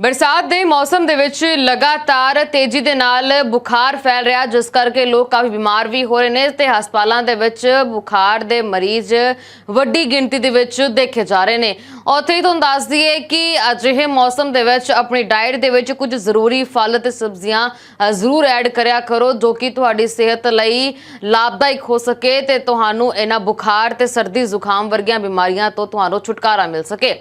ਬਰਸਾਤ ਦੇ ਮੌਸਮ ਦੇ ਵਿੱਚ ਲਗਾਤਾਰ ਤੇਜ਼ੀ ਦੇ ਨਾਲ ਬੁਖਾਰ ਫੈਲ ਰਿਹਾ, ਜਿਸ ਕਰਕੇ ਲੋਕ ਕਾਫੀ ਬਿਮਾਰ ਵੀ ਹੋ ਰਹੇ ਨੇ ਤੇ ਹਸਪਤਾਲਾਂ ਦੇ ਵਿੱਚ ਬੁਖਾਰ ਦੇ ਮਰੀਜ਼ ਵੱਡੀ ਗਿਣਤੀ ਦੇ ਵਿੱਚ ਦੇਖੇ ਜਾ ਰਹੇ ਨੇ। ਉੱਥੇ ਹੀ ਤੁਹਾਨੂੰ ਦੱਸ ਦਈਏ ਕਿ ਅਜਿਹੇ ਮੌਸਮ ਦੇ ਵਿੱਚ, ਆਪਣੀ ਡਾਈਟ ਦੇ ਵਿੱਚ ਕੁਝ ਜ਼ਰੂਰੀ ਫਲ ਤੇ ਸਬਜ਼ੀਆਂ ਜ਼ਰੂਰ ਐਡ ਕਰਿਆ ਕਰੋ, ਜੋ ਕਿ ਤੁਹਾਡੀ ਸਿਹਤ ਲਈ ਲਾਭਦਾਇਕ ਹੋ ਸਕੇ ਤੇ ਤੁਹਾਨੂੰ ਇਹਨਾਂ ਬੁਖਾਰ ਤੇ ਸਰਦੀ ਜ਼ੁਕਾਮ ਵਰਗੀਆਂ ਬਿਮਾਰੀਆਂ ਤੋਂ ਤੁਹਾਨੂੰ ਛੁਟਕਾਰਾ ਮਿਲ ਸਕੇ।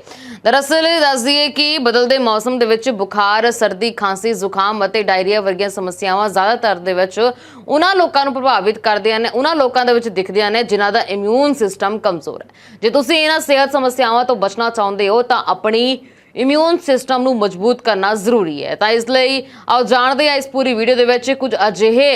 ਦਰਅਸਲ ਦੱਸ ਦਈਏ ਕਿ ਬਦਲਦੇ ਮੌਸਮ ਦੇ ਵਿੱਚ ਬੁਖਾਰ, ਸਰਦੀ, ਖਾਂਸੀ, ਜ਼ੁਕਾਮ ਅਤੇ ਡਾਇਰੀਆ ਵਰਗੀਆਂ ਸਮੱਸਿਆਵਾਂ ਜ਼ਿਆਦਾਤਰ ਦੇ ਵਿੱਚ ਉਹਨਾਂ ਲੋਕਾਂ ਨੂੰ ਪ੍ਰਭਾਵਿਤ ਕਰਦੀਆਂ ਨੇ, ਉਹਨਾਂ ਲੋਕਾਂ ਦੇ ਵਿੱਚ ਦਿਖਦੀਆਂ ਨੇ, ਜਿਨ੍ਹਾਂ ਦਾ ਇਮਿਊਨ ਸਿਸਟਮ ਕਮਜ਼ੋਰ ਹੈ। ਜੇ ਤੁਸੀਂ ਇਹਨਾਂ ਸਿਹਤ ਸਮੱਸਿਆਵਾਂ ਤੋਂ ਬਚਣਾ ਚਾਹੁੰਦੇ ਹੋ ਤਾਂ ਆਪਣੀ ਇਮਿਊਨ ਸਿਸਟਮ ਨੂੰ ਮਜ਼ਬੂਤ ਕਰਨਾ ਜ਼ਰੂਰੀ ਹੈ। ਤਾਂ ਇਸ ਲਈ ਆਓ ਜਾਣਦੇ ਹਾਂ ਇਸ ਪੂਰੀ ਵੀਡੀਓ ਦੇ ਵਿੱਚ ਕੁਝ ਅਜਿਹੇ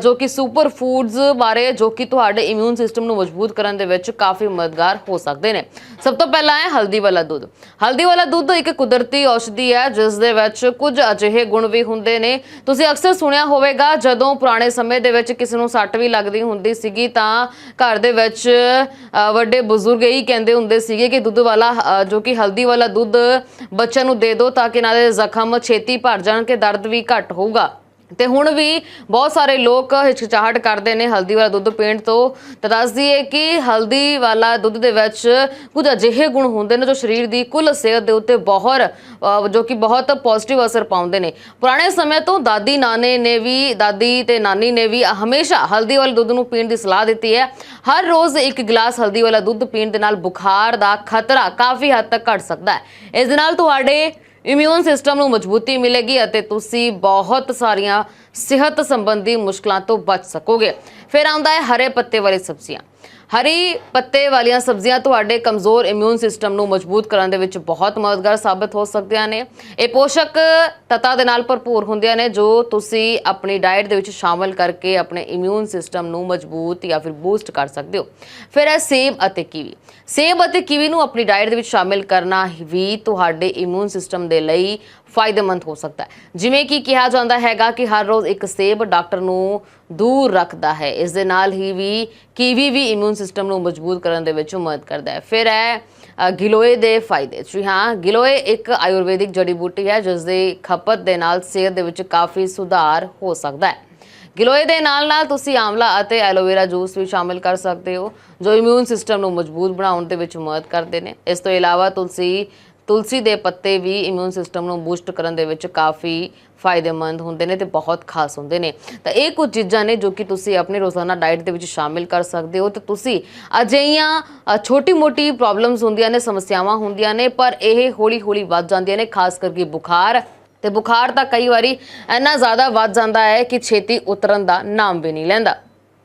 ਜੋ ਕਿ ਸੁਪਰ ਫੂਡਸ ਬਾਰੇ, ਜੋ ਕਿ ਤੁਹਾਡੇ ਇਮਿਊਨ ਸਿਸਟਮ ਨੂੰ ਮਜ਼ਬੂਤ ਕਰਨ ਦੇ ਵਿੱਚ ਕਾਫੀ ਮਦਦਗਾਰ ਹੋ ਸਕਦੇ ਨੇ। ਸਭ ਤੋਂ ਪਹਿਲਾਂ ਹੈ ਹਲਦੀ ਵਾਲਾ ਦੁੱਧ। ਹਲਦੀ ਵਾਲਾ ਦੁੱਧ ਇੱਕ ਕੁਦਰਤੀ ਔਸ਼ਧੀ ਹੈ, ਜਿਸ ਦੇ ਵਿੱਚ ਕੁਝ ਅਜਿਹੇ ਗੁਣ ਵੀ ਹੁੰਦੇ ਨੇ। ਤੁਸੀਂ ਅਕਸਰ ਸੁਣਿਆ ਹੋਵੇਗਾ, ਜਦੋਂ ਪੁਰਾਣੇ ਸਮੇਂ ਦੇ ਵਿੱਚ ਕਿਸੇ ਨੂੰ ਸੱਟ ਵੀ ਲੱਗਦੀ ਹੁੰਦੀ ਸੀਗੀ, ਤਾਂ ਘਰ ਦੇ ਵਿੱਚ ਵੱਡੇ ਬਜ਼ੁਰਗ ਇਹੀ ਕਹਿੰਦੇ ਹੁੰਦੇ ਸੀਗੇ ਕਿ ਦੁੱਧ ਵਾਲਾ ਜੋ ਕਿ ਹਲਦੀ ਵਾਲਾ ਦੁੱਧ ਬੱਚਿਆਂ ਨੂੰ ਦੇ ਦਿਓ ਤਾਂ ਕਿ ਇਹਨਾਂ ਦੇ ਜ਼ਖਮ ਛੇਤੀ ਭਰ ਜਾਣ, ਕਿ ਦਰਦ ਵੀ ਘੱਟ ਹੋਊਗਾ। ਤੇ ਹੁਣ ਵੀ ਬਹੁਤ ਸਾਰੇ ਲੋਕ ਹਿਚਕਿਚਾਹਟ ਕਰਦੇ ਨੇ ਹਲਦੀ ਵਾਲਾ ਦੁੱਧ ਪੀਣ ਤੋਂ। ਤਾਂ ਦੱਸ ਦਈਏ ਕਿ ਹਲਦੀ ਵਾਲਾ ਦੁੱਧ ਦੇ ਵਿੱਚ ਕੁਝ ਅਜਿਹੇ ਗੁਣ ਹੁੰਦੇ ਨੇ ਜੋ ਸਰੀਰ ਦੀ ਕੁੱਲ ਸਿਹਤ ਦੇ ਉੱਤੇ ਬਹੁਤ ਜੋ ਕਿ ਬਹੁਤ ਪੋਜ਼ਿਟਿਵ ਅਸਰ ਪਾਉਂਦੇ ਨੇ। ਪੁਰਾਣੇ ਸਮੇਂ ਤੋਂ ਦਾਦੀ ਨਾਨੇ ਨੇ ਵੀ, ਦਾਦੀ ਤੇ ਨਾਨੀ ਨੇ ਵੀ ਹਮੇਸ਼ਾ ਹਲਦੀ ਵਾਲੇ ਦੁੱਧ ਨੂੰ ਪੀਣ ਦੀ ਸਲਾਹ ਦਿੱਤੀ ਹੈ। ਹਰ ਰੋਜ਼ ਇੱਕ ਗਲਾਸ ਹਲਦੀ ਵਾਲਾ ਦੁੱਧ ਪੀਣ ਦੇ ਨਾਲ ਬੁਖਾਰ ਦਾ ਖਤਰਾ ਕਾਫੀ ਹੱਦ ਤੱਕ ਘਟ ਸਕਦਾ ਹੈ। ਇਸ ਦੇ ਨਾਲ ਤੁਹਾਡੇ ਇਮਿਊਨ ਸਿਸਟਮ ਨੂੰ ਮਜ਼ਬੂਤੀ ਮਿਲੇਗੀ ਅਤੇ ਤੁਸੀਂ ਬਹੁਤ ਸਾਰੀਆਂ ਸਿਹਤ ਸੰਬੰਧੀ ਮੁਸ਼ਕਲਾਂ ਤੋਂ ਬਚ ਸਕੋਗੇ। ਫਿਰ ਆਉਂਦਾ ਹੈ ਹਰੇ ਪੱਤੇ ਵਾਲੀ ਸਬਜ਼ੀਆਂ। ਹਰੀ ਪੱਤੇ ਵਾਲੀਆਂ ਸਬਜ਼ੀਆਂ ਤੁਹਾਡੇ ਕਮਜ਼ੋਰ ਇਮਿਊਨ ਸਿਸਟਮ ਨੂੰ ਮਜ਼ਬੂਤ ਕਰਨ ਦੇ ਵਿੱਚ ਬਹੁਤ ਮਦਦਗਾਰ ਸਾਬਤ ਹੋ ਸਕਦੀਆਂ ਨੇ। ਇਹ ਪੋਸ਼ਕ ਤੱਤਾਂ ਦੇ ਨਾਲ ਭਰਪੂਰ ਹੁੰਦੀਆਂ ਨੇ ਜੋ ਤੁਸੀਂ ਆਪਣੀ ਡਾਈਟ ਦੇ ਵਿੱਚ ਸ਼ਾਮਲ ਕਰਕੇ ਆਪਣੇ ਇਮਿਊਨ ਸਿਸਟਮ ਨੂੰ ਮਜ਼ਬੂਤ ਜਾਂ ਫਿਰ ਬੂਸਟ ਕਰ ਸਕਦੇ ਹੋ। ਫਿਰ ਹੈ ਸੇਬ ਅਤੇ ਕੀਵੀ। ਸੇਬ ਅਤੇ ਕੀਵੀ ਨੂੰ ਆਪਣੀ ਡਾਈਟ ਦੇ ਵਿੱਚ ਸ਼ਾਮਿਲ ਕਰਨਾ ਵੀ ਤੁਹਾਡੇ ਇਮਿਊਨ ਸਿਸਟਮ ਦੇ ਲਈ ਫਾਇਦੇਮੰਦ ਹੋ ਸਕਦਾ ਹੈ। ਜਿਵੇਂ ਕਿ ਕਿਹਾ ਜਾਂਦਾ ਹੈਗਾ ਕਿ ਹਰ ਰੋਜ਼ ਇੱਕ ਸੇਬ ਡਾਕਟਰ ਨੂੰ ਦੂਰ ਰੱਖਦਾ ਹੈ। ਇਸ ਦੇ ਨਾਲ ਹੀ ਵੀ ਕੀਵੀ ਵੀ ਇਮਿਊਨ ਸਿਸਟਮ ਨੂੰ ਮਜ਼ਬੂਤ ਕਰਨ ਦੇ ਵਿੱਚ ਮਦਦ ਕਰਦਾ ਹੈ। ਫਿਰ ਹੈ ਗਿਲੋਏ ਦੇ ਫਾਇਦੇ। ਜੀ ਹਾਂ, ਗਿਲੋਏ ਇੱਕ ਆਯੁਰਵੈਦਿਕ ਜੜੀ ਬੂਟੀ ਹੈ ਜਿਸ ਦੀ ਖਪਤ ਦੇ ਨਾਲ ਸਿਹਤ ਦੇ ਵਿੱਚ ਕਾਫੀ ਸੁਧਾਰ ਹੋ ਸਕਦਾ ਹੈ। ਗਿਲੋਏ ਦੇ ਨਾਲ ਨਾਲ ਤੁਸੀਂ ਆਮਲਾ ਅਤੇ ਐਲੋਵੇਰਾ ਜੂਸ ਵੀ ਸ਼ਾਮਿਲ ਕਰ ਸਕਦੇ ਹੋ, ਜੋ ਇਮਿਊਨ ਸਿਸਟਮ ਨੂੰ ਮਜ਼ਬੂਤ ਬਣਾਉਣ ਦੇ ਵਿੱਚ ਮਦਦ ਕਰਦੇ ਨੇ। ਇਸ ਤੋਂ ਇਲਾਵਾ ਤੁਲਸੀ ਤੁਲਸੀ ਦੇ ਪੱਤੇ ਵੀ ਇਮਿਊਨ ਸਿਸਟਮ ਨੂੰ ਬੂਸਟ ਕਰਨ ਦੇ ਵਿੱਚ ਕਾਫੀ ਫਾਇਦੇਮੰਦ ਹੁੰਦੇ ਨੇ ਤੇ ਬਹੁਤ ਖਾਸ ਹੁੰਦੇ ਨੇ। ਤਾਂ ਇਹ ਕੁਝ ਚੀਜ਼ਾਂ ਨੇ ਜੋ ਕਿ ਤੁਸੀਂ ਆਪਣੇ ਰੋਜ਼ਾਨਾ ਡਾਈਟ ਦੇ ਵਿੱਚ ਸ਼ਾਮਿਲ ਕਰ ਸਕਦੇ ਹੋ ਤੇ ਤੁਸੀਂ ਅਜਿਹੀਆਂ ਛੋਟੀ-ਮੋਟੀ ਪ੍ਰੋਬਲਮਸ ਹੁੰਦੀਆਂ ਨੇ, ਸਮੱਸਿਆਵਾਂ ਹੁੰਦੀਆਂ ਨੇ, ਪਰ ਇਹ ਹੌਲੀ-ਹੌਲੀ ਵੱਧ ਜਾਂਦੀਆਂ ਨੇ, ਖਾਸ ਕਰਕੇ ਬੁਖਾਰ। ਤੇ ਬੁਖਾਰ ਤਾਂ ਕਈ ਵਾਰੀ ਇੰਨਾ ਜ਼ਿਆਦਾ ਵੱਧ ਜਾਂਦਾ ਹੈ ਕਿ ਛੇਤੀ ਉਤਰਨ ਦਾ ਨਾਮ ਵੀ ਨਹੀਂ ਲੈਂਦਾ।